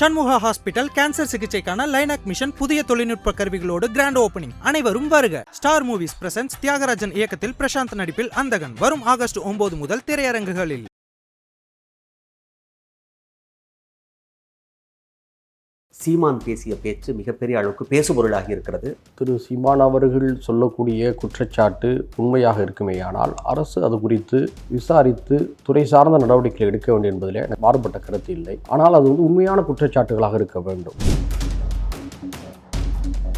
சண்முகா hospital cancer சிகிச்சைக்கான லைனாக் mission புதிய தொழில்நுட்ப கருவிகளோடு கிராண்ட் ஓபனிங் அனைவரும் வருக. ஸ்டார் மூவிஸ் பிரசன்ஸ் தியாகராஜன் இயக்கத்தில் பிரசாந்த் நடிப்பில் அந்தகன். வரும் ஆகஸ்ட் ஒன்பது முதல் திரையரங்குகளில். சீமான் பேசிய பேச்சு மிகப்பெரிய அளவுக்கு பேசுபொருளாகி இருக்கிறது. திரு சீமான் அவர்கள் சொல்லக்கூடிய குற்றச்சாட்டு உண்மையாக இருக்குமேயானால் அரசு அது குறித்து விசாரித்து துறை சார்ந்த நடவடிக்கை எடுக்க வேண்டும் என்பதில் எனக்கு மாறுபட்ட கருத்து இல்லை. ஆனால் அது வந்து உண்மையான குற்றச்சாட்டுகளாக இருக்க வேண்டும்.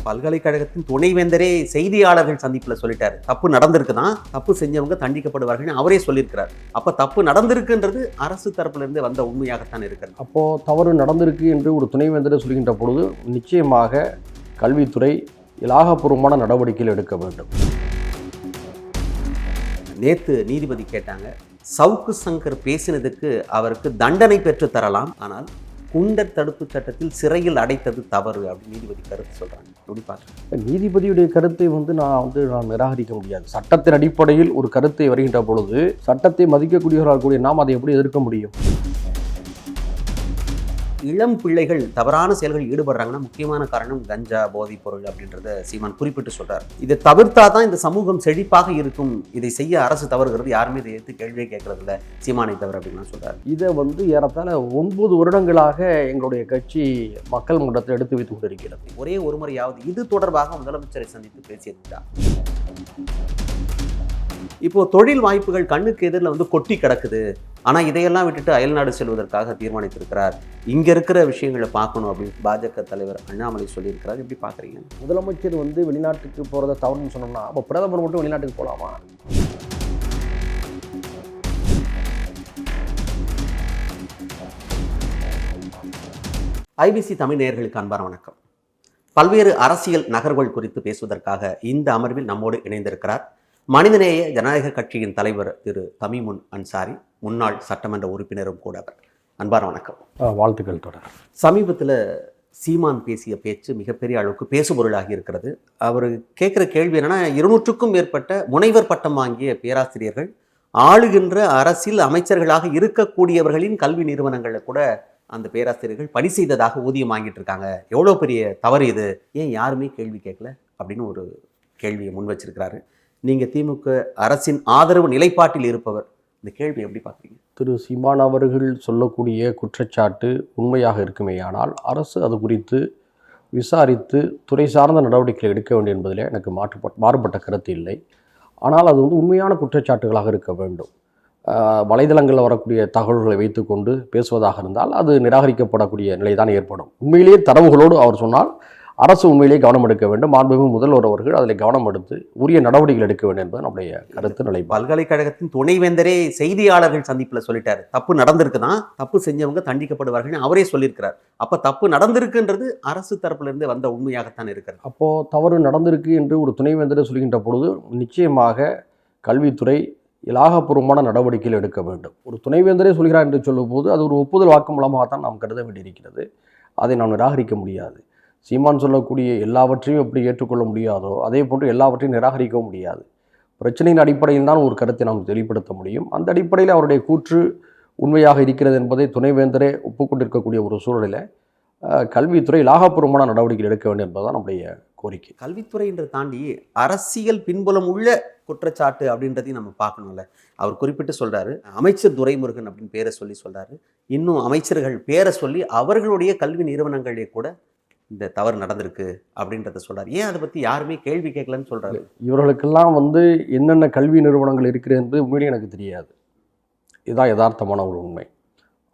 பல்கலைக்கழகத்தின் துணைவேந்தரே செய்தியாளர்கள் சந்திப்பில் சொல்லிட்டாரு. தப்பு நடந்திருக்குதான் தப்பு செஞ்சவங்க தண்டிக்கப்படுவார்கள்னு அவரே சொல்லியிருக்கிறார். அப்ப தப்பு நடந்திருக்குன்றது அரசு தரப்புல இருந்து வந்த உண்மையாகத்தான் இருக்கிறது. அப்போது தவறு நடந்திருக்கு என்று ஒரு துணைவேந்தர் சொல்கின்ற பொழுது நிச்சயமாக கல்வித்துறை இலாகப்பூர்வமான நடவடிக்கைகள் எடுக்க வேண்டும். நேத்து நீதிபதி கேட்டாங்க சவுக்கு சங்கர் பேசினதுக்கு அவருக்கு தண்டனை பெற்று தரலாம் ஆனால் குண்டர் தடுப்பு சட்டத்தில் சிறையில் அடைத்தது தவறு அப்படின்னு நீதிபதி கருத்து சொல்கிறாங்க எப்படி பார்க்குறேன் நீதிபதியுடைய கருத்தை வந்து நான் வந்து நான் நிராகரிக்க முடியாது. சட்டத்தின் அடிப்படையில் ஒரு கருத்தை வருகின்ற பொழுது சட்டத்தை மதிக்கக்கூடியவர்களால் கூடிய நாம் அதை எப்படி எதிர்க்க முடியும்? இளம் பிள்ளைகள் தவறான செயல்களில் ஈடுபடுறாங்கன்னா முக்கியமான காரணம் கஞ்சா போதைப் பொருள் அப்படின்றத சீமான் குறிப்பிட்டு சொல்றார். இதை தவிர்த்தா தான் இந்த சமூகம் செழிப்பாக இருக்கும். இதை செய்ய அரசு தவறுகிறது. யாருமே இதை எடுத்து கேள்வியே கேட்கறது இல்ல சீமானை தவிர அப்படின்னு சொல்றாரு. இதை வந்து ஏறத்தாழ ஒன்பது வருடங்களாக எங்களுடைய கட்சி மக்கள் மன்றத்தில் எடுத்து வைத்துக் கொண்டிருக்கிறது. ஒரே ஒரு முறையாவது இது தொடர்பாக முதலமைச்சரை சந்தித்து பேசியிருந்தா இப்போ தொழில் வாய்ப்புகள் கண்ணுக்கு எதிரில் வந்து கொட்டி கிடக்குது. ஆனா இதையெல்லாம் விட்டுட்டு அயல்நாடு செல்வதற்காக தீர்மானித்திருக்கிறார். இங்க இருக்கிற விஷயங்களை பார்க்கணும் அப்படின்னு பாஜக தலைவர் அண்ணாமலை சொல்லியிருக்கிறார். எப்படி பாக்குறீங்க முதலமைச்சர் வந்து வெளிநாட்டுக்கு போகிறத தவறுன்னு சொன்னோம்னா அப்போ பிரதமர் மட்டும் வெளிநாட்டுக்கு போகலாமா ஐபிசி தமிழ் நேயர்களுக்கு அன்பான வணக்கம். பல்வேறு அரசியல் நகர்வுகள் குறித்து பேசுவதற்காக இந்த அமர்வில் நம்மோடு இணைந்திருக்கிறார் மனிதநேய ஜனநாயக கட்சியின் தலைவர் திரு தமிமுன் அன்சாரி முன்னாள் சட்டமன்ற உறுப்பினரும் கூட அவர். அன்பான வணக்கம். வாழ்த்துக்கள் தொடர். சமீபத்தில் சீமான் பேசிய பேச்சு மிகப்பெரிய அளவுக்கு பேசுபொருளாகி இருக்கிறது. அவர் கேட்குற கேள்வி என்னன்னா இருநூற்றுக்கும் மேற்பட்ட முனைவர் பட்டம் வாங்கிய பேராசிரியர்கள் ஆளுகின்ற அரசில் அமைச்சர்களாக இருக்கக்கூடியவர்களின் கல்வி நிறுவனங்களில் கூட அந்த பேராசிரியர்கள் பணி செய்ததாக ஊதியம் வாங்கிட்டு இருக்காங்க. எவ்வளோ பெரிய தவறு இது? ஏன் யாருமே கேள்வி கேட்கல? அப்படின்னு ஒரு கேள்வியை முன் வச்சிருக்கிறாரு. நீங்கள் திமுக அரசின் ஆதரவு நிலைப்பாட்டில் இருப்பவர் இந்த கேள்வி எப்படி பார்க்குறீங்க? திரு சீமான் அவர்கள் சொல்லக்கூடிய குற்றச்சாட்டு உண்மையாக இருக்குமேயானால் அரசு அது குறித்து விசாரித்து துறை சார்ந்த நடவடிக்கைகள் எடுக்க வேண்டும் என்பதில் எனக்கு மாற்றுப்பட் மாறுபட்ட கருத்து இல்லை. ஆனால் அது வந்து உண்மையான குற்றச்சாட்டுகளாக இருக்க வேண்டும். வலைதளங்களில் வரக்கூடிய தகவல்களை வைத்துக்கொண்டு பேசுவதாக இருந்தால் அது நிராகரிக்கப்படக்கூடிய நிலைதான் ஏற்படும். உண்மையிலேயே தரவுகளோடு அவர் சொன்னால் அரசு உண்மையிலேயே கவனம் எடுக்க வேண்டும். மாண்புமிகு முதல்வர் அவர்கள் அதில் கவனம் எடுத்து உரிய நடவடிக்கைகள் எடுக்க வேண்டும் என்பது நம்முடைய கருத்து நிலைப்பாடு பல்கலைக்கழகத்தின் துணைவேந்தரே செய்தியாளர்கள் சந்திப்புல சொல்லிட்டாரு. தப்பு நடந்திருக்குதான். தப்பு செஞ்சவங்க தண்டிக்கப்படுவார்கள்னு அவரே சொல்லியிருக்கிறார். அப்ப தப்பு நடந்திருக்குன்றது அரசு தரப்புல இருந்து வந்த உண்மையாகத்தான் இருக்கிறது. அப்போது தவறு நடந்திருக்கு என்று ஒரு துணைவேந்தர் சொல்கின்ற பொழுது நிச்சயமாக கல்வித்துறை இலாகப்பூர்வமான நடவடிக்கைகள் எடுக்க வேண்டும். ஒரு துணைவேந்தரே சொல்கிறார் என்று சொல்லும்போது அது ஒரு ஒப்புதல் வாக்குமூலமாகத்தான் நாம் கருத வேண்டியிருக்கிறது. அதை நாம் நிராகரிக்க முடியாது. சீமான் சொல்லக்கூடிய எல்லாவற்றையும் எப்படி ஏற்றுக்கொள்ள முடியாதோ அதே போன்று எல்லாவற்றையும் நிராகரிக்கவும் முடியாது. பிரச்சனையின் அடிப்படையில் தான் ஒரு கருத்தை நாம் தெளிப்படுத்த முடியும். அந்த அடிப்படையில் அவருடைய கூற்று உண்மையாக இருக்கிறது என்பதை துணைவேந்தரே ஒப்புக்கொண்டிருக்கக்கூடிய ஒரு சூழலில் கல்வித்துறை லாகப்பூர்வமான நடவடிக்கைகள் எடுக்க வேண்டும் என்பதுதான் நம்முடைய கோரிக்கை. கல்வித்துறை என்று தாண்டி அரசியல் பின்புலம் உள்ள குற்றச்சாட்டு அப்படின்றதையும் நம்ம பார்க்கணும்ல. அவர் குறிப்பிட்டு சொல்கிறாரு அமைச்சர் துரைமுருகன் அப்படின்னு பேரை சொல்லி சொல்கிறாரு இன்னும் அமைச்சர்கள் பேரை சொல்லி அவர்களுடைய கல்வி நிறுவனங்களே கூட இந்த தவறு நடந்திருக்கு அப்படின்றத சொல்றாரு. ஏன் அதை பத்தி யாருமே கேள்வி கேட்கலன்னு சொல்றாரு? இவர்களுக்கெல்லாம் வந்து என்னென்ன கல்வி நிறுவனங்கள் இருக்கிறது என்பது உண்மையிலே எனக்கு தெரியாது. இதுதான் யதார்த்தமான ஒரு உண்மை.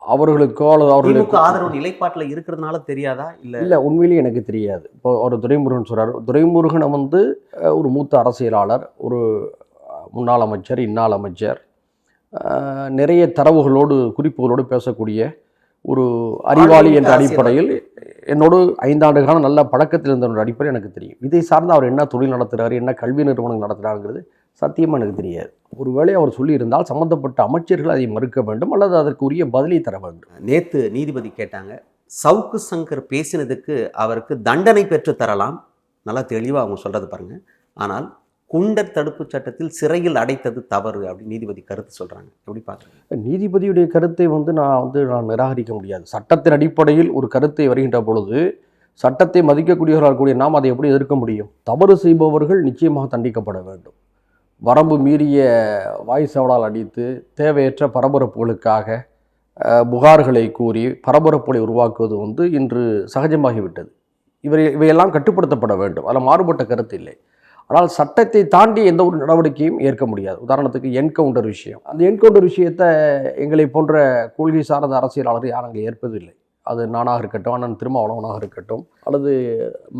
அவர்களுக்கோ அல்லது அவர்களுக்கு ஆதரவு நிலைப்பாட்டுல இருக்கிறதுனால தெரியாதா? இல்ல இல்லை உண்மையிலேயே எனக்கு தெரியாது. இப்போ ஒரு துரைமுருகன் சொல்றாரு. துரைமுருகனை வந்து ஒரு மூத்த அரசியலாளர் ஒரு முன்னாள் அமைச்சர் இன்னாள் அமைச்சர் நிறைய தரவுகளோடு குறிப்புகளோடு பேசக்கூடிய ஒரு அறிவாளி என்ற அடிப்படையில் என்னோடு ஐந்தாண்டு காலம் நல்ல பழக்கத்தில் இருந்த அடிப்படையில் எனக்கு தெரியும். இதை சார்ந்து அவர் என்ன தொழில் நடத்துகிறாரு என்ன கல்வி நிறுவனங்கள் நடத்துகிறாருங்கிறது சத்தியமாக எனக்கு தெரியாது. ஒருவேளை அவர் சொல்லியிருந்தால் சம்மந்தப்பட்ட அமைச்சர்கள் அதை மறுக்க வேண்டும் அல்லது அதற்கு உரிய பதிலை தர வேண்டும். நேற்று நீதிபதி கேட்டாங்க சவுக்கு சங்கர் பேசினதுக்கு அவருக்கு தண்டனை பெற்று தரலாம். நல்லா தெளிவாக அவங்க சொல்கிறது பாருங்கள் ஆனால் குண்டர் தடுப்பு சட்டத்தில் சிறையில் அடைத்தது தவறு அப்படின்னு நீதிபதி கருத்து சொல்கிறாங்க எப்படி பார்க்குறீங்க? நீதிபதியுடைய கருத்தை வந்து நான் வந்து நான் நிராகரிக்க முடியாது. சட்டத்தின் அடிப்படையில் ஒரு கருத்தை வருகின்ற பொழுது சட்டத்தை மதிக்கக்கூடியவர்களாக கூடிய நாம் அதை எப்படி எதிர்க்க முடியும்? தவறு செய்பவர்கள் நிச்சயமாக தண்டிக்கப்பட வேண்டும். வரம்பு மீறிய வாய் சவடால் அடித்து தேவையற்ற பரபரப்புகளுக்காக புகார்களை கூறி பரபரப்புகளை உருவாக்குவது வந்து இன்று சகஜமாகிவிட்டது. இவை இவையெல்லாம் கட்டுப்படுத்தப்பட வேண்டும். அதில் மாறுபட்ட கருத்து இல்லை. ஆனால் சட்டத்தை தாண்டி எந்த ஒரு நடவடிக்கையும் ஏற்க முடியாது. உதாரணத்துக்கு என்கவுண்டர் விஷயம். அந்த என்கவுண்டர் விஷயத்தை எங்களை போன்ற கொள்கை சார்ந்த அரசியலாளர் யாரும் அங்கே ஏற்பதில்லை. அது நானாக இருக்கட்டும் அண்ணன் திருமாவளவனாக இருக்கட்டும் அல்லது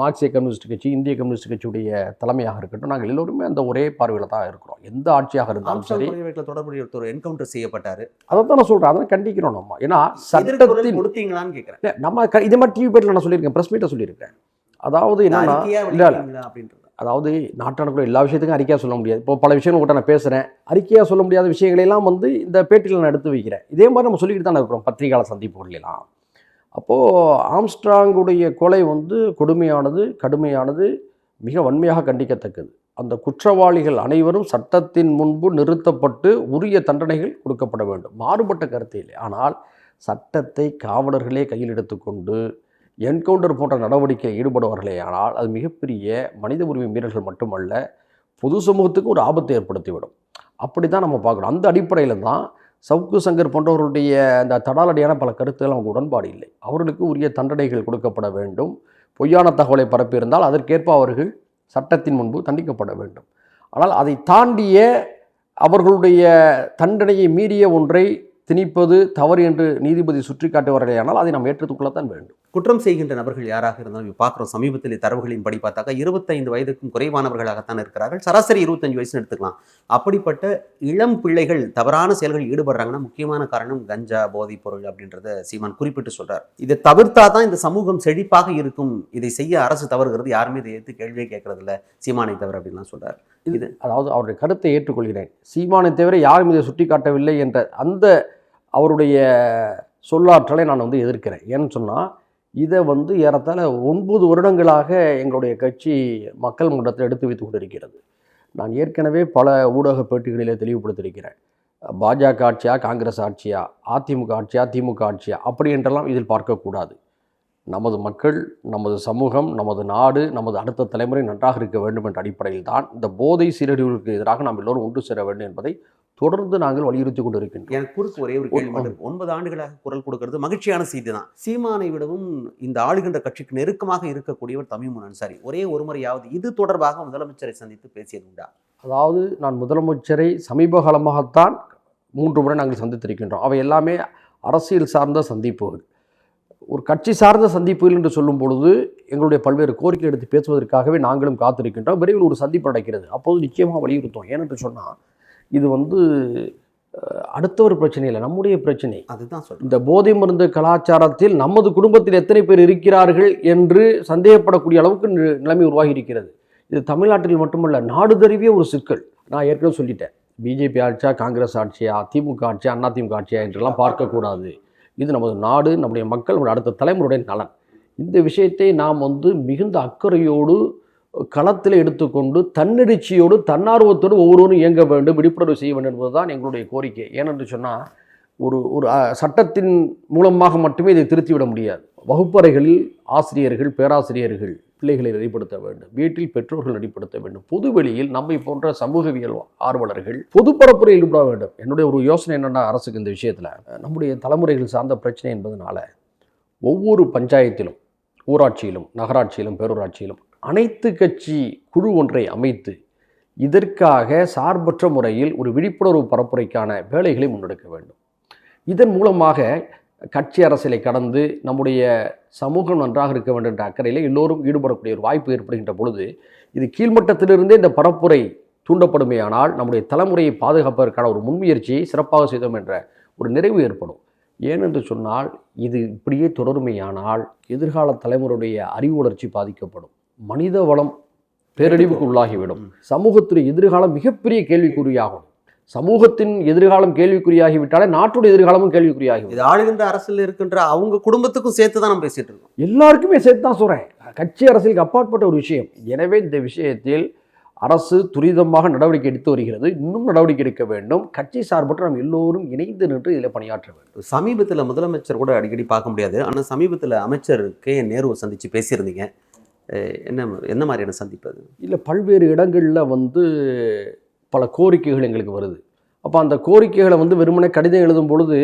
மார்க்சிய கம்யூனிஸ்ட் கட்சி இந்திய கம்யூனிஸ்ட் கட்சியுடைய தலைமையாக இருக்கட்டும் நாங்கள் எல்லோருமே அந்த ஒரே பார்வையில் தான் இருக்கிறோம். எந்த ஆட்சியாக இருந்தாலும் சரி. தொடர்புடைய ஒருத்தர் என்கவுண்டர் செய்யப்பட்டாரு. அதை தான் நான் சொல்கிறேன் அதை கண்டிக்கிறோம் நம்ம. ஏன்னா சட்டத்தின் கொடுத்தீங்களான்னு கேட்குறேன். நம்ம இதே மாதிரி டிவி பேட்டில் நான் சொல்லியிருக்கேன். ப்ரெஸ் மீட்டை சொல்லியிருக்கேன். அதாவது என்னன்னா இல்ல, அப்படின்றது அதாவது நாட்டானுக்குள்ள எல்லா விஷயத்துக்கும் அறிக்கையாக சொல்ல முடியாது. இப்போ பல விஷயங்கள் கூட நான் பேசுகிறேன் அறிக்கையாக சொல்ல முடியாத விஷயங்களெல்லாம் வந்து இந்த பேட்டியில் நான் எடுத்து வைக்கிறேன். இதே மாதிரி நம்ம சொல்லிக்கிட்டு தான் இருக்கிறோம் பத்திரிகையாளர் சந்திப்புகள்லாம். அப்போது ஆம்ஸ்ட்ராங்குடைய கொலை வந்து கொடுமையானது கடுமையானது மிக வன்மையாக கண்டிக்கத்தக்கது. அந்த குற்றவாளிகள் அனைவரும் சட்டத்தின் முன்பு நிறுத்தப்பட்டு உரிய தண்டனைகள் கொடுக்கப்பட வேண்டும். மாறுபட்ட கருத்து இல்லை. ஆனால் சட்டத்தை காவலர்களே கையில் எடுத்துக்கொண்டு என்கவுண்டர் போன்ற நடவடிக்கையில் ஈடுபடுவார்களே ஆனால் அது மிகப்பெரிய மனித உரிமை மீறல்கள் மட்டுமல்ல பொது சமூகத்துக்கு ஒரு ஆபத்தை ஏற்படுத்திவிடும். அப்படி தான் நம்ம பார்க்கணும். அந்த அடிப்படையில் தான் சவுக்கு சங்கர் போன்றவர்களுடைய அந்த தடாலடியான பல கருத்துகள் நமக்கு உடன்பாடு இல்லை. அவர்களுக்கு உரிய தண்டனைகள் கொடுக்கப்பட வேண்டும். பொய்யான தகவலை பரப்பியிருந்தால் அதற்கேற்ப அவர்கள் சட்டத்தின் முன்பு தண்டிக்கப்பட வேண்டும். ஆனால் அதை தாண்டிய அவர்களுடைய தண்டனையை மீறிய ஒன்றை திணிப்பது தவறு என்று நீதிபதி சுட்டிக்காட்டுவார்களேயானால் அதை நாம் ஏற்றுக்கொள்ளத்தான் வேண்டும். குற்றம் செய்கின்ற நபர்கள் யாராக இருந்தாலும் பார்க்குறோம் சமீபத்தில் தரவுகளின் படி பார்த்தாக்கா இருபத்தைந்து வயதுக்கும் குறைவானவர்களாகத்தான் இருக்கிறார்கள். சராசரி இருபத்தஞ்சு வயசுன்னு எடுத்துக்கலாம். அப்படிப்பட்ட இளம் பிள்ளைகள் தவறான செயல்களில் ஈடுபடுறாங்கன்னா முக்கியமான காரணம் கஞ்சா போதைப் பொருள் அப்படின்றத சீமான் குறிப்பிட்டு சொல்றார். இதை தவிர்த்தா தான் இந்த சமூகம் செழிப்பாக இருக்கும். இதை செய்ய அரசு தவறுகிறது. யாருமே இதை எடுத்து கேள்வியே கேட்கறது இல்ல சீமானை தவிர அப்படின்லாம் சொல்றார். இது அதாவது அவருடைய கருத்தை ஏற்றுக்கொள்கிறேன். சீமானை தவிர யாரும் இதை சுட்டிக்காட்டவில்லை என்ற அந்த அவருடைய சொல்லாற்றலை நான் வந்து எதிர்க்கிறேன். ஏன்னு சொன்னால் இதை வந்து ஏறத்தாழ ஒன்பது வருடங்களாக எங்களுடைய கட்சி மக்கள் மன்றத்தில் எடுத்து வைத்து கொண்டிருக்கிறது. நான் ஏற்கனவே பல ஊடக பேட்டிகளிலே தெளிவுபடுத்தியிருக்கிறேன். பாஜக ஆட்சியா காங்கிரஸ் ஆட்சியா அதிமுக ஆட்சியா திமுக ஆட்சியா அப்படி என்றெல்லாம் இதில் பார்க்கக்கூடாது. நமது மக்கள் நமது சமூகம் நமது நாடு நமது அடுத்த தலைமுறை நன்றாக இருக்க வேண்டும் என்ற அடிப்படையில் தான் இந்த போதை சீரழிவுகளுக்கு எதிராக நாம் எல்லோரும் ஒன்று சேர வேண்டும் என்பதை தொடர்ந்து நாங்கள் வலியுறுத்தி கொண்டு இருக்கின்றோம் எனக்கு குறுக்கு ஒரே ஒரு கேள்வி மட்டும். ஒன்பது ஆண்டுகளாக குரல் கொடுக்கிறது மகிழ்ச்சியான செய்தி தான் சீமானை விடவும் இந்த ஆளுகின்ற கட்சிக்கு நெருக்கமாக இருக்கக்கூடியவர் தமிமுன் அன்சாரி ஒரே ஒரு முறையாவது இது தொடர்பாக முதலமைச்சரை சந்தித்து பேசியது உண்டா? அதாவது நான் முதலமைச்சரை சமீப காலமாகத்தான் மூன்று முறை நாங்கள் சந்தித்திருக்கின்றோம். அவை எல்லாமே அரசியல் சார்ந்த சந்திப்புகள். ஒரு கட்சி சார்ந்த சந்திப்புகள் என்று சொல்லும் பொழுது எங்களுடைய பல்வேறு கோரிக்கை எடுத்து பேசுவதற்காகவே நாங்களும் காத்திருக்கின்றோம். விரைவில் ஒரு சந்திப்பு நடக்கிறது. அப்போது நிச்சயமாக வலியுறுத்தும் ஏனென்று சொன்னால் இது வந்து அஹ், அடுத்தவர் பிரச்சனை இல்லை நம்முடைய பிரச்சனை. அதுதான் சொல்றேன். இந்த போதை மருந்து கலாச்சாரத்தில் நமது குடும்பத்தில் எத்தனை பேர் இருக்கிறார்கள் என்று சந்தேகப்படக்கூடிய அளவுக்கு நிலைமை உருவாகி இருக்கிறது இது தமிழ்நாட்டில் மட்டுமல்ல நாடு தழுவிய ஒரு சிக்கல். நான் ஏற்கனவே சொல்லிட்டேன். பிஜேபி ஆட்சியா காங்கிரஸ் ஆட்சியா திமுக ஆட்சியா அதிமுக ஆட்சியா என்றெல்லாம் பார்க்கக்கூடாது. இது நமது நாடு நம்முடைய மக்கள் நம்முடைய அடுத்த தலைமுறையுடைய நலன். இந்த விஷயத்தை நாம் வந்து மிகுந்த அக்கறையோடு களத்தில் எடுத்துக்கொண்டு தன்னெழுச்சியோடு தன்னார்வத்தோடு ஒவ்வொருவரும் இயங்க வேண்டும் விழிப்புணர்வு செய்ய வேண்டும் என்பதுதான் எங்களுடைய கோரிக்கை. ஏனென்று சொன்னால் ஒரு ஒரு சட்டத்தின் மூலமாக மட்டுமே இதை திருத்திவிட முடியாது. வகுப்பறைகளில் ஆசிரியர்கள் பேராசிரியர்கள் பிள்ளைகளை நெறிப்படுத்த வேண்டும். வீட்டில் பெற்றோர்கள் நெறிப்படுத்த வேண்டும். பொதுவெளியில் நம்மை போன்ற சமூகவியல் ஆர்வலர்கள் பொதுப்பரப்புரையில் ஈடுபட வேண்டும். என்னுடைய ஒரு யோசனை என்னென்னா அரசுக்கு இந்த விஷயத்தில். நம்முடைய தலைமுறைகள் சார்ந்த பிரச்சனை என்பதனால ஒவ்வொரு பஞ்சாயத்திலும் ஊராட்சியிலும் நகராட்சியிலும் பேரூராட்சியிலும் அனைத்து கட்சி குழு ஒன்றை அமைத்து இதற்காக சார்பற்ற முறையில் ஒரு விழிப்புணர்வு பரப்புரைக்கான வேலைகளை முன்னெடுக்க வேண்டும். இதன் மூலமாக கட்சி அரசியலை கடந்து நம்முடைய சமூகம் நன்றாக இருக்க வேண்டும் என்ற அக்கறையில் எல்லோரும் ஈடுபடக்கூடிய ஒரு வாய்ப்பு ஏற்படுகின்ற பொழுது இது கீழ்மட்டத்திலிருந்தே இந்த பரப்புரை தூண்டப்படுமேயானால் நம்முடைய தலைமுறையை பாதுகாப்பதற்கான ஒரு முன்முயற்சியை சிறப்பாக செய்தோம் என்ற ஒரு நிறைவு ஏற்படும். ஏனென்று சொன்னால் இது இப்படியே தொடருமையானால் எதிர்கால தலைமுறையுடைய அறிவு வளர்ச்சி பாதிக்கப்படும். மனித வளம் பேரழிவுக்கு உள்ளாகிவிடும் சமூகத்துடைய எதிர்காலம் மிகப்பெரிய கேள்விக்குறியாகும். சமூகத்தின் எதிர்காலம் கேள்விக்குறியாகிவிட்டாலே நாட்டுடைய எதிர்காலமும் கேள்விக்குறியாகிவிடும். இது ஆளுகின்ற அரசில் இருக்கின்ற அவங்க குடும்பத்துக்கும் சேர்த்து தான் நம்ம பேசிட்டு இருக்கோம். எல்லாருக்குமே சேர்த்து தான் சொல்கிறேன் கட்சி அரசியலுக்கு அப்பாற்பட்ட ஒரு விஷயம். எனவே இந்த விஷயத்தில் அரசு துரிதமாக நடவடிக்கை எடுத்து வருகிறது. இன்னும் நடவடிக்கை எடுக்க வேண்டும். கட்சி சார்பற்ற நாம் எல்லோரும் இணைந்து நின்று இதில் பணியாற்ற வேண்டும். சமீபத்தில் முதலமைச்சர் கூட அடிக்கடி பார்க்க முடியாது. ஆனால் சமீபத்தில் அமைச்சர் கே என் நேருவை சந்தித்து பேசியிருந்தீங்க. என்ன என்ன மாதிரியான சந்திப்பு அது? இல்லை பல்வேறு இடங்களில் வந்து பல கோரிக்கைகள் எங்களுக்கு வருது. அப்போ அந்த கோரிக்கைகளை வந்து வெறுமனே கடிதம் எழுதும் பொழுது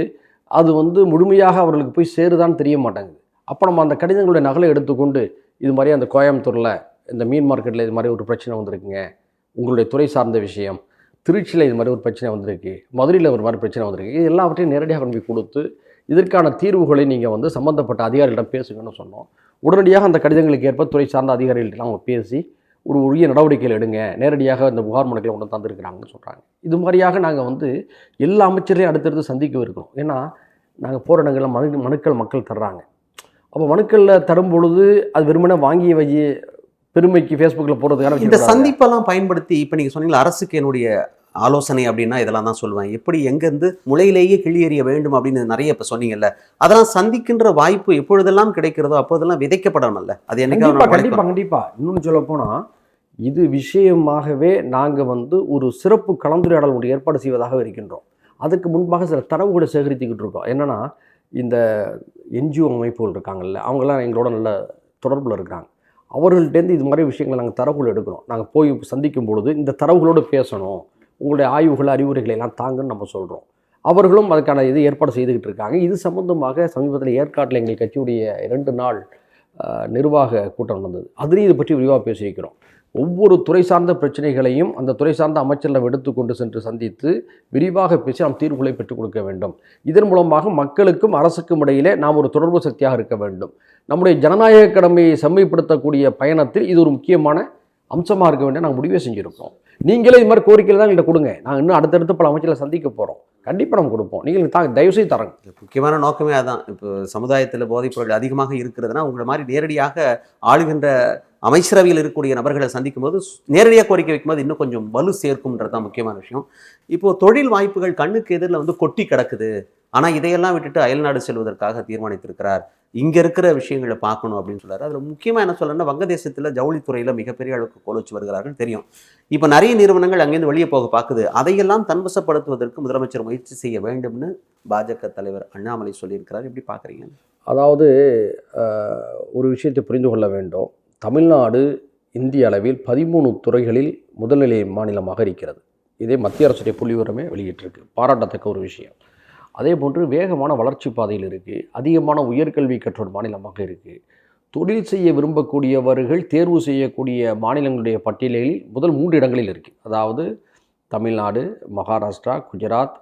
அது வந்து முழுமையாக அவர்களுக்கு போய் சேருதான்னு தெரிய மாட்டேங்குது. அப்போ நம்ம அந்த கடிதங்களுடைய நகலை எடுத்துக்கொண்டு இது மாதிரி அந்த கோயம்புத்தூரில் இந்த மீன் மார்க்கெட்டில் இது மாதிரி ஒரு பிரச்சனை வந்திருக்குங்க உங்களுடைய துறை சார்ந்த விஷயம் திருச்சியில் இது மாதிரி ஒரு பிரச்சனை வந்திருக்கு மதுரையில் ஒரு மாதிரி பிரச்சனை வந்திருக்கு இது எல்லாவற்றையும் நேரடியாக கொண்டு போய் கொடுத்து இதற்கான தீர்வுகளை நீங்கள் வந்து சம்மந்தப்பட்ட அதிகாரிகளிடம் பேசுங்கன்னு சொன்னோம். உடனடியாக அந்த கடிதங்களுக்கு ஏற்ப துறை சார்ந்த அதிகாரிகளிடம் அவங்க பேசி ஒரு உரிய நடவடிக்கைகள் எடுங்க நேரடியாக இந்த புகார் மனுக்களை கொண்டு தந்திருக்கிறாங்கன்னு சொல்கிறாங்க இது மாதிரியாக நாங்கள் வந்து எல்லா அமைச்சரையும் அடுத்தடுத்து சந்திக்க இருக்கிறோம். ஏன்னா நாங்கள் போகிற இடங்களில் மனு மனுக்கள் மக்கள் தர்றாங்க. அப்போ மனுக்களில் தரும் பொழுது அது வெறுமனே வாங்கி வை பெருமைக்கு ஃபேஸ்புக்கில் போகிறதுக்கான இந்த சந்திப்பெல்லாம் பயன்படுத்தி இப்போ நீங்கள் சொன்னீங்களா அரசுக்கு என்னுடைய ஆலோசனை அப்படின்னா இதெல்லாம் தான் சொல்லுவேன் எப்படி எங்கேருந்து முளையிலேயே கிளி எறிய வேண்டும் அப்படின்னு நிறைய இப்போ சொன்னீங்கல்ல அதெல்லாம் சந்திக்கின்ற வாய்ப்பு எப்பொழுதெல்லாம் கிடைக்கிறதோ அப்போதெல்லாம் விதைக்கப்படணும்ல. அது கண்டிப்பாக என்னைக்கு கண்டிப்பாக கண்டிப்பாக இன்னொன்று சொல்ல போனால் இது விஷயமாகவே நாங்கள் வந்து ஒரு சிறப்பு கலந்துரையாடல் ஒன்று ஏற்பாடு செய்வதாக இருக்கின்றோம். அதுக்கு முன்பாக சில தரவுகளை சேகரித்துக்கிட்டு இருக்கோம். என்னென்னா இந்த என்ஜிஓ அமைப்புகள் இருக்காங்கல்ல அவங்கெல்லாம் எங்களோட நல்ல தொடர்பில் இருக்கிறாங்க. அவர்கள்ட்டேருந்து இது மாதிரி விஷயங்களை நாங்கள் தரவுகள் எடுக்கிறோம். நாங்கள் போய் சந்திக்கும் பொழுது இந்த தரவுகளோடு பேசணும். உங்களுடைய ஆய்வுகள் அறிவுரைகளை எல்லாம் தாங்கன்னு நம்ம சொல்கிறோம் அவர்களும் அதுக்கான இது ஏற்பாடு செய்துக்கிட்டு இருக்காங்க. இது சம்பந்தமாக சமீபத்தில் ஏற்காட்டில் எங்கள் கட்சியுடைய இரண்டு நாள் நிர்வாக கூட்டம் நடந்தது. அதுலேயும் இதை பற்றி விரிவாக பேசியிருக்கிறோம். ஒவ்வொரு துறை சார்ந்த பிரச்சனைகளையும் அந்த துறை சார்ந்த அமைச்சரிடம் எடுத்துக்கொண்டு சென்று சந்தித்து விரிவாக பேசி நாம் தீர்வுகளை பெற்றுக் கொடுக்க வேண்டும். இதன் மூலமாக மக்களுக்கும் அரசுக்கும் இடையிலே நாம் ஒரு தொடர்பு சக்தியாக இருக்க வேண்டும். நம்முடைய ஜனநாயக கடமையை செம்மைப்படுத்தக்கூடிய பயணத்தில் இது ஒரு முக்கியமான அம்சமாக இருக்க வேண்டிய நாங்கள் முடிவே செஞ்சுருக்கோம் நீங்களே இது மாதிரி கோரிக்கையில் தான் எங்கள்கிட்ட கொடுங்க. நாங்கள் இன்னும் அடுத்தடுத்து பல அமைச்சர்களை சந்திக்க போகிறோம் கண்டிப்பாக நம்ம கொடுப்போம். நீங்கள் தாங்க தயவுசெய்து தரங்க. முக்கியமான நோக்கமே அதான். இப்போ சமுதாயத்தில் போதைப் பொருள் அதிகமாக இருக்கிறதுனா உங்களை மாதிரி நேரடியாக ஆளுகின்ற அமைச்சரவையில் இருக்கக்கூடிய நபர்களை சந்திக்கும் போது நேரடியாக கோரிக்கை வைக்கும்போது இன்னும் கொஞ்சம் வலு சேர்க்கும்ன்றது தான் முக்கியமான விஷயம். இப்போது தொழில் வாய்ப்புகள் கண்ணுக்கு எதிரில் வந்து கொட்டி கிடக்குது. ஆனால் இதையெல்லாம் விட்டுட்டு அயல்நாடு செல்வதற்காக தீர்மானித்திருக்கிறார். இங்கே இருக்கிற விஷயங்களை பார்க்கணும் அப்படின்னு சொல்கிறார் அதில் முக்கியமாக என்ன சொல்லணும்னா வங்கதேசத்தில் ஜவுளித்துறையில் மிகப்பெரிய அளவுக்கு கோலோச்சு வருகிறார்கள் தெரியும். இப்போ நிறைய நிறுவனங்கள் அங்கேருந்து வெளியே போக பார்க்குது. அதையெல்லாம் தன்வசப்படுத்துவதற்கு முதலமைச்சர் முயற்சி செய்ய வேண்டும்னு பாஜக தலைவர் அண்ணாமலை சொல்லியிருக்கிறார். எப்படி பார்க்குறீங்க? அதாவது ஒரு விஷயத்தை புரிந்து கொள்ள வேண்டும். தமிழ்நாடு இந்திய அளவில் பதிமூணு துறைகளில் முதல்நிலை மாநிலமாக இருக்கிறது. இதே மத்திய அரசுடைய புள்ளிவரமே வெளியிட்டிருக்கு. பாராட்டத்தக்க ஒரு விஷயம். அதே போன்று வேகமான வளர்ச்சி பாதையில் இருக்குது அதிகமான உயர்கல்வி கற்றோர் மாநிலமாக இருக்குது தொழில் செய்ய விரும்பக்கூடியவர்கள் தேர்வு செய்யக்கூடிய மாநிலங்களுடைய பட்டியலில் முதல் மூன்று இடங்களில் இருக்குது அதாவது தமிழ்நாடு மகாராஷ்டிரா குஜராத்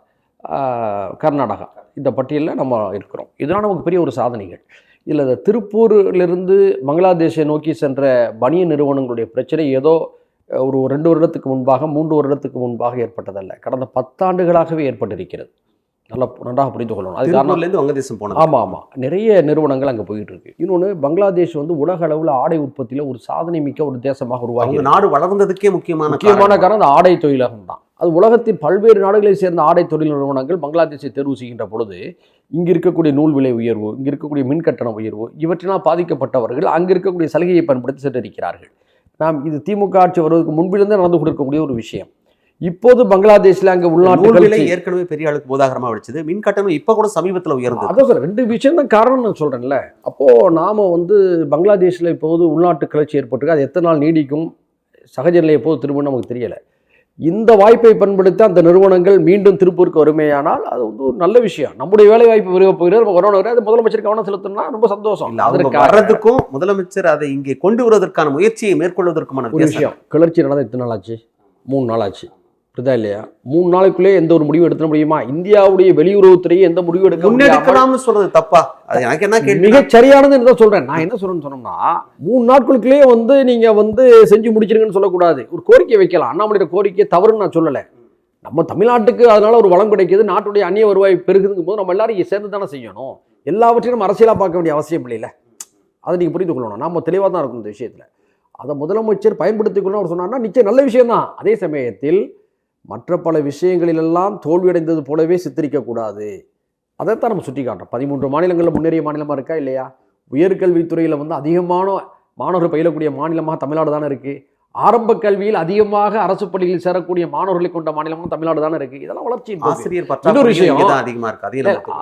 கர்நாடகா. இந்த பட்டியலில் நம்ம இருக்கிறோம். இதெல்லாம் நமக்கு பெரிய ஒரு சாதனைகள். இதில் இந்த திருப்பூரிலிருந்து பங்களாதேஷை நோக்கி சென்ற பனிய நிறுவனங்களுடைய பிரச்சனை ஏதோ ஒரு ரெண்டு வருடத்துக்கு முன்பாக மூன்று வருடத்துக்கு முன்பாக ஏற்பட்டதல்ல. கடந்த பத்தாண்டுகளாகவே ஏற்பட்டிருக்கிறது. நல்லா நன்றாக புரிந்து கொள்ளணும். அது காரணம் திருப்பூர்லேருந்து வங்கதேசம் போனது. ஆமாம் ஆமாம் நிறைய நிறுவனங்கள் அங்கே போயிட்டு இருக்கு. இன்னொன்று பங்களாதேஷ் வந்து உலக அளவில் ஆடை உற்பத்தியில் ஒரு சாதனை மிக்க ஒரு தேசமாக உருவாகி. நாடு வளர்ந்ததுக்கே முக்கியமான முக்கியமான காரணம். காரணம் அந்த ஆடை தொழிலகம் தான். அது உலகத்தின் பல்வேறு நாடுகளைச் சேர்ந்த ஆடை தொழில் நிறுவனங்கள் பங்களாதேஷை தேர்வு செய்கின்ற பொழுது இங்கு இருக்கக்கூடிய நூல் விலை உயர்வு இங்கு இருக்கக்கூடிய மின் கட்டண உயர்வு இவற்றினால் பாதிக்கப்பட்டவர்கள் அங்கு இருக்கக்கூடிய சலுகையை பயன்படுத்தி சென்றிருக்கிறார்கள். நாம் இது திமுக ஆட்சி வருவதற்கு முன்பிலிருந்தே நடந்து கொண்டிருக்கக்கூடிய ஒரு விஷயம். இப்போது பங்களாதேஷில் அங்கே உள்நாட்டு நூல் விலை ஏற்கனவே பெரிய அளவுக்கு போதாகரமா வெடிச்சது. மின் கட்டணம் இப்ப கூட சமீபத்துல உயர்ந்தது. அதான் சார் ரெண்டு விஷயம் தான் காரணம் நான் சொல்கிறேன்ல அப்போது நாம் வந்து பங்களாதேஷில் இப்போது உள்நாட்டு கிளர்ச்சி ஏற்பட்டிருக்கு. அது எத்தனை நாள் நீடிக்கும்? சகஜ நிலை எப்போது திரும்ப நமக்கு தெரியலை. இந்த வாய்ப்பை பயன்படுத்தி அந்த நிறுவனங்கள் மீண்டும் திருப்பூருக்கு வருமேயானால் அது வந்து ஒரு நல்ல விஷயம். நம்முடைய வேலை வாய்ப்பு விரிவ நம்ம கொரோனா அது முதலமைச்சர் கவனம் செலுத்தணும்னா ரொம்ப சந்தோஷம். அதற்காக வர்றதுக்கும் முதலமைச்சர் அதை இங்கே கொண்டு வருவதற்கான முயற்சியை மேற்கொள்வதற்குமான. விஷயம் கிளர்ச்சி நடந்த எத்தனை நாள் ஆச்சு? மூணு நாள் ஆச்சு. புரியுதா இல்லையா? மூணு நாளைக்குள்ளே எந்த ஒரு முடிவு எடுத்துட முடியுமா? இந்தியாவுடைய வெளியுறவுத்துறையை எந்த முடிவு எடுக்க முன்னெடுக்கலாம்னு சொல்றது தப்பா? அது எனக்கு என்ன கேள்வி மிகச் சரியானது தான் சொல்றேன். நான் என்ன சொல்றேன்னு சொன்னோம்னா மூணு நாட்களுக்குள்ளேயே வந்து நீங்க வந்து செஞ்சு முடிச்சிருங்கன்னு சொல்லக்கூடாது. ஒரு கோரிக்கை வைக்கலாம். அண்ணாமலையோட கோரிக்கை தவறுன்னு நான் சொல்லலை. நம்ம தமிழ்நாட்டுக்கு அதனால ஒரு வளம் கிடைக்குது நாட்டுடைய அந்நிய வருவாய் பெருகுதுங்கும் போது நம்ம எல்லாரும் சேர்ந்து தானே செய்யணும். எல்லாவற்றையும் நம்ம அரசியலாக பார்க்க வேண்டிய அவசியம் இல்லைல்ல அதை நீங்க புரிந்து கொள்ளணும். நாம தெளிவாக தான் இருக்கும் இந்த விஷயத்துல. அதை முதலமைச்சர் பயன்படுத்திக்கணும்னு அவர் சொன்னார்னா நிச்சயம் நல்ல விஷயம் தான் அதே சமயத்தில் மற்ற பல விஷயங்களிலெல்லாம் தோல்வியடைந்தது போலவே சித்தரிக்கக்கூடாது. அதைத்தான் நம்ம சுட்டி காட்டுறோம் பதிமூன்று மாநிலங்களில் முன்னேறிய மாநிலமாக இருக்கா இல்லையா? உயர்கல்வித்துறையில் வந்து அதிகமான மாணவர்கள் பயிலக்கூடிய மாநிலமாக தமிழ்நாடு தானே இருக்குது ஆரம்ப கல்வியில் அதிகமாக அரசு பள்ளியில் சேரக்கூடிய மாணவர்களை கொண்ட மாநிலமும் தமிழ்நாடு தானே இருக்கு. இதெல்லாம் வளர்ச்சியின் போக்கு. ஆசிரியர் இன்னொரு விஷயம். அதிகமாக இருக்கு.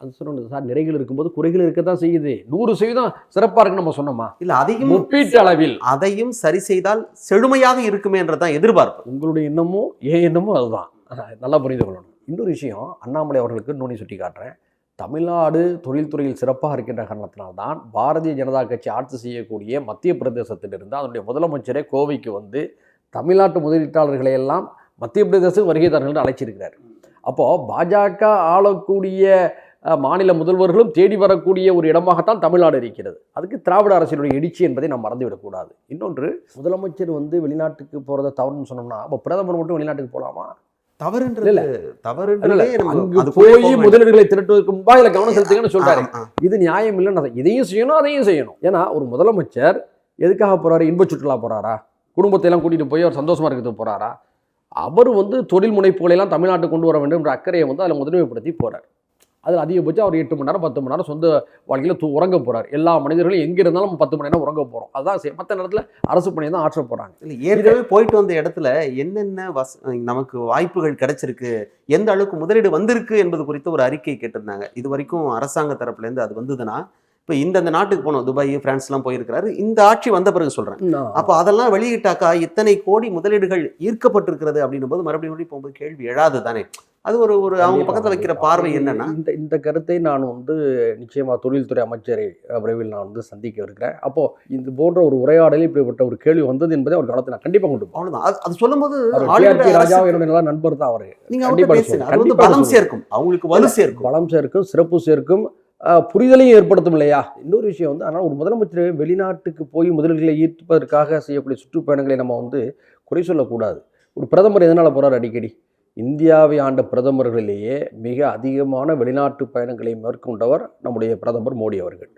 அது சொல்லணும் சார் நிறைகள் இருக்கும்போது குறைகள் இருக்கத்தான் செய்யுது. நூறு சதவீதம் சிறப்பா இருக்குன்னு நம்ம சொன்னோமா? இல்ல அதையும் ஒப்பீட்டு அளவில். அதையும் சரி செய்தால் செழுமையாக இருக்குமேன்றதான் எதிர்பார்ப்பு. உங்களுடைய எண்ணமும் என் எண்ணமும் அதுதான். நல்லா புரிந்து கொள்ளணும். இன்னொரு விஷயம் அண்ணாமலை அவர்களுக்கு நுனி சுட்டி காட்டுறேன். தமிழ்நாடு தொழில்துறையில் சிறப்பாக இருக்கின்ற காரணத்தினால்தான் பாரதிய ஜனதா கட்சி ஆட்சி செய்யக்கூடிய மத்திய பிரதேசத்திலிருந்து அதனுடைய முதலமைச்சரே கோவைக்கு வந்து தமிழ்நாட்டு முதலீட்டாளர்களை எல்லாம் மத்திய பிரதேச வருகைதாரர்கள் அழைச்சிருக்கிறார். அப்போது பாஜக ஆளக்கூடிய மாநில முதல்வர்களும் தேடி வரக்கூடிய ஒரு இடமாகத்தான் தமிழ்நாடு இருக்கிறது. அதுக்கு திராவிட அரசியலுடைய எழுச்சி என்பதை நாம் மறந்துவிடக்கூடாது இன்னொன்று முதலமைச்சர் வந்து வெளிநாட்டுக்கு போகிறத தவறுன்னு சொன்னோம்னா அப்போ பிரதமர் மட்டும் வெளிநாட்டுக்கு போகலாமா போய். முதலீடுகளை திரட்டுவதற்கு முன்பாக இதில் கவனம் செலுத்துங்கன்னு சொல்றாரு. இது நியாயம் இல்லைன்னு இதையும் செய்யணும் அதையும் செய்யணும். ஏன்னா ஒரு முதலமைச்சர் எதுக்காக போறாரு? இன்ப சுற்றுலா போறாரா? குடும்பத்தை எல்லாம் கூட்டிட்டு போய் அவர் சந்தோஷமா இருக்கிறதுக்கு போறாரா? அவர் வந்து தொழில் முனைப்புகளை எல்லாம் தமிழ்நாட்டுக்கு கொண்டு வர வேண்டும் என்ற அக்கறையை வந்து அதில் முதன்மைப்படுத்தி போறார். அதில் அதிகபட்சம் அவர் எட்டு மணி நேரம் பத்து மணி நேரம் சொந்த வாழ்க்கையில் தூ உறங்க போகிறார் எல்லா மனிதர்களும் எங்கே இருந்தாலும் நம்ம பத்து மணி நேரம் உறங்க போகிறோம் அதுதான் மற்ற நேரத்தில் அரசு பணியை தான் ஆற்ற போகிறாங்க இல்லை ஏற்கனவே போயிட்டு வந்த இடத்துல என்னென்ன வச நமக்கு வாய்ப்புகள் கிடைச்சிருக்கு எந்த அளவுக்கு முதலீடு வந்திருக்கு என்பது குறித்து ஒரு அறிக்கை கேட்டிருந்தாங்க. இது வரைக்கும் அரசாங்க தரப்புலேருந்து அது வந்ததுன்னா இப்போ இந்தந்த நாட்டுக்கு போனோம் துபாய் பிரான்ஸ்லாம் போயிருக்கிறாரு. இந்த ஆட்சி வந்த பிறகு சொல்றேன். அப்போ அதெல்லாம் வெளியிட்டாக்கா இத்தனை கோடி முதலீடுகள் ஈர்க்கப்பட்டிருக்கிறது அப்படின்னும் போது மறுபடியும் மறுபடியும் போகும்போது கேள்வி எழாது தானே. அது ஒரு ஒரு அவங்க பக்கத்துல வைக்கிற. பார்வை என்னன்னா? இந்த இந்த கருத்தை நான் வந்து நிச்சயமா தொழில்துறை அமைச்சரை விரைவில் நான் வந்து சந்திக்க இருக்கிறேன். அப்போ இது போன்ற ஒரு உரையாடலில் இப்படிப்பட்ட ஒரு கேள்வி வந்தது என்பதை அவர் கவனத்தை நான் கண்டிப்பா கொண்டு போறேன் அவ்வளவுதான் அது- சொல்லும்போது ராஜா என்னுடைய நண்பர் தான் அவரு. நீங்க அவர்கிட்ட கண்டிப்பா பேசுங்க. சொல்லுங்க. அது வந்து பலம். சேர்க்கும். அவங்களுக்கு வலு சேர்க்கும். பலம் சேர்க்கும் சிறப்பு சேர்க்கும் புரிதலையும் ஏற்படுத்தும் இல்லையா? இன்னொரு விஷயம் வந்து ஆனால் ஒரு முதலமைச்சர் வெளிநாட்டுக்கு போய் முதலீடுகளை ஈர்ப்பதற்காக செய்யக்கூடிய சுற்றுப்பயணங்களை நம்ம வந்து குறை சொல்லக்கூடாது. ஒரு பிரதமர் எதனால் போகிறார் அடிக்கடி? இந்தியாவை ஆண்ட பிரதமர்களிலேயே மிக அதிகமான வெளிநாட்டு பயணங்களை மேற்கொண்டவர் நம்முடைய பிரதமர் மோடி அவர்கள்.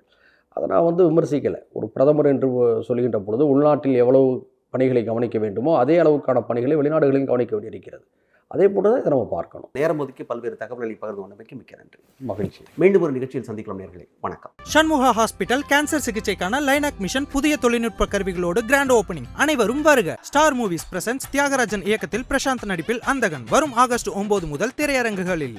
அதை நான் வந்து விமர்சிக்கலை. ஒரு பிரதமர் என்று சொல்கின்ற பொழுது உள்நாட்டில் எவ்வளவு பணிகளை கவனிக்க வேண்டுமோ அதே அளவுக்கான பணிகளை வெளிநாடுகளிலும் கவனிக்க வேண்டியிருக்கிறது. அதே போல தான் இதை நம்ம பார்க்கணும். நேரம் ஒதுக்கி பல்வேறு தகவல்களை பகிர்ந்து கொண்டமைக்கு மிக்க நன்றி. மகிழ்ச்சி. மீண்டும் ஒரு நிகழ்ச்சியில் சந்திக்கலாம் நேர்களே. வணக்கம். சண்முகா ஹாஸ்பிட்டல் கேன்சர் சிகிச்சைக்கான லைனாக் மிஷன் புதிய தொழில்நுட்ப கருவிகளோடு கிராண்ட் ஓபனிங் அனைவரும் வருக. ஸ்டார் மூவிஸ் பிரசன்ஸ் தியாகராஜன் இயக்கத்தில் பிரசாந்த் நடிப்பில் அந்தகன். வரும் ஆகஸ்ட் ஒன்பது முதல் திரையரங்குகளில்.